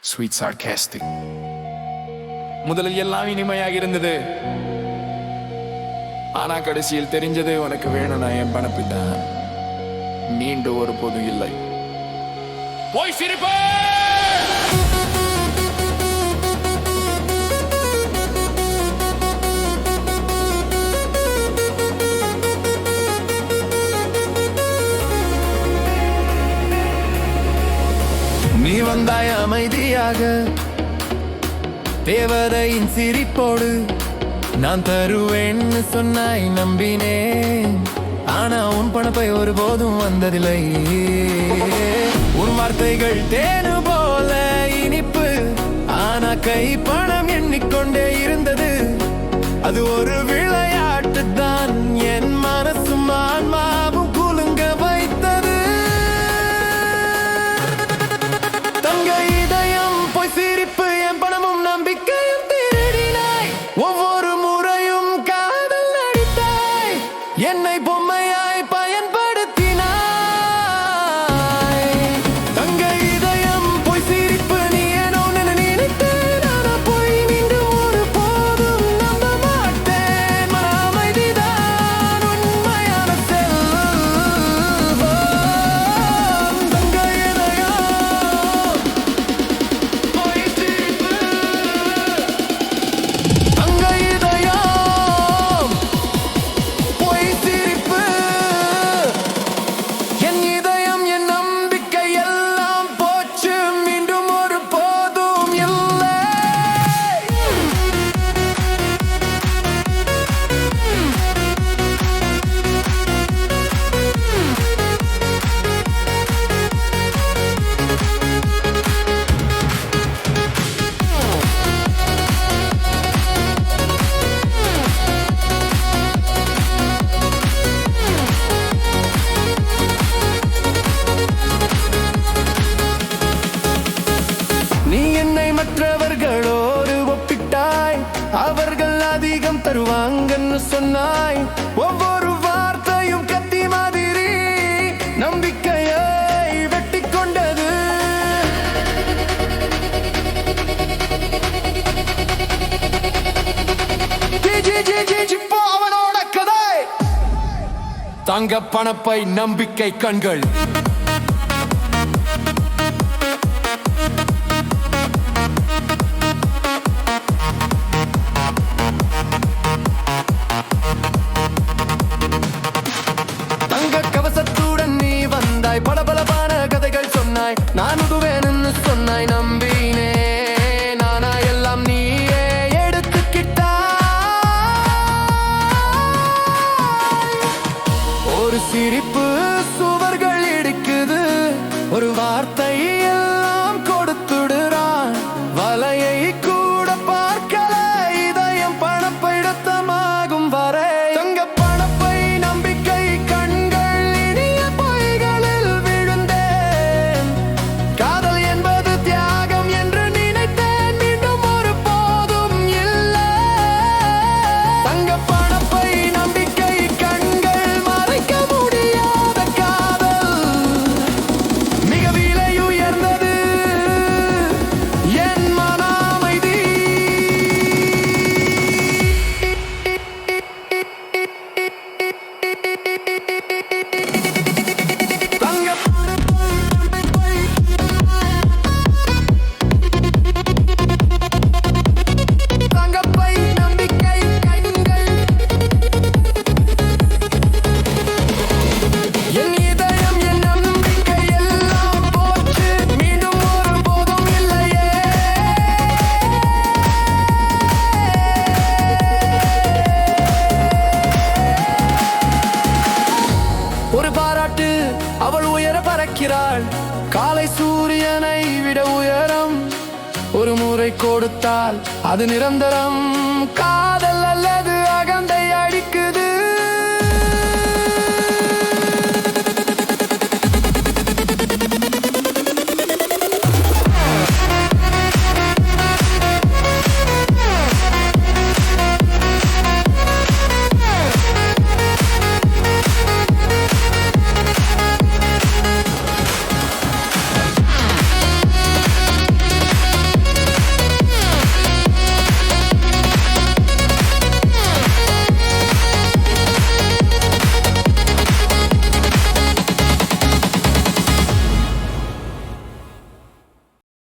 Sweet sarcastic முதலில் எல்லாம் இனிமையாக இருந்தது. ஆனா கடைசியில் தெரிஞ்சது உனக்கு வேணும்னா என் பணப்பிட்டான்? நீண்டு ஒரு பொது இல்லை. போய் சிரிப்பு நீ வந்தாய் அமைதியாக. தேவதையின் சிரிப்போடு நான் தருவேன்னு சொன்னாய் நம்பினேன் ஆனா உன் பணப்பை ஒருபோதும் வந்ததில்லை. உன் வார்த்தைகள் தேனு போல இனிப்பு. ஆனா கை பணம் எண்ணிக்கொண்டே இருந்தது. அது ஒரு விளையாட்டு பொம்மையாய் பயன்படுத்தினாய். அதிகம் தருவாங்கன்னு சொன்னாய். ஒவ்வொரு வார்த்தையும் கத்தி மாதிரி நம்பிக்கையை வெட்டி கொண்டது. அவனோட கதை. தங்க பணப்பை நம்பிக்கை கண்கள். நான் உதுவேன்னு சொன்னாய் நம்பினே. நானா எல்லாம் நீயே எடுத்துக்கிட்டாய். ஒரு சிரிப்பு அவள் உயர பறக்கிறாள். காலை சூரியனை விட உயரம் ஒரு முறை கொடுத்தால் அது நிரந்தரம். கா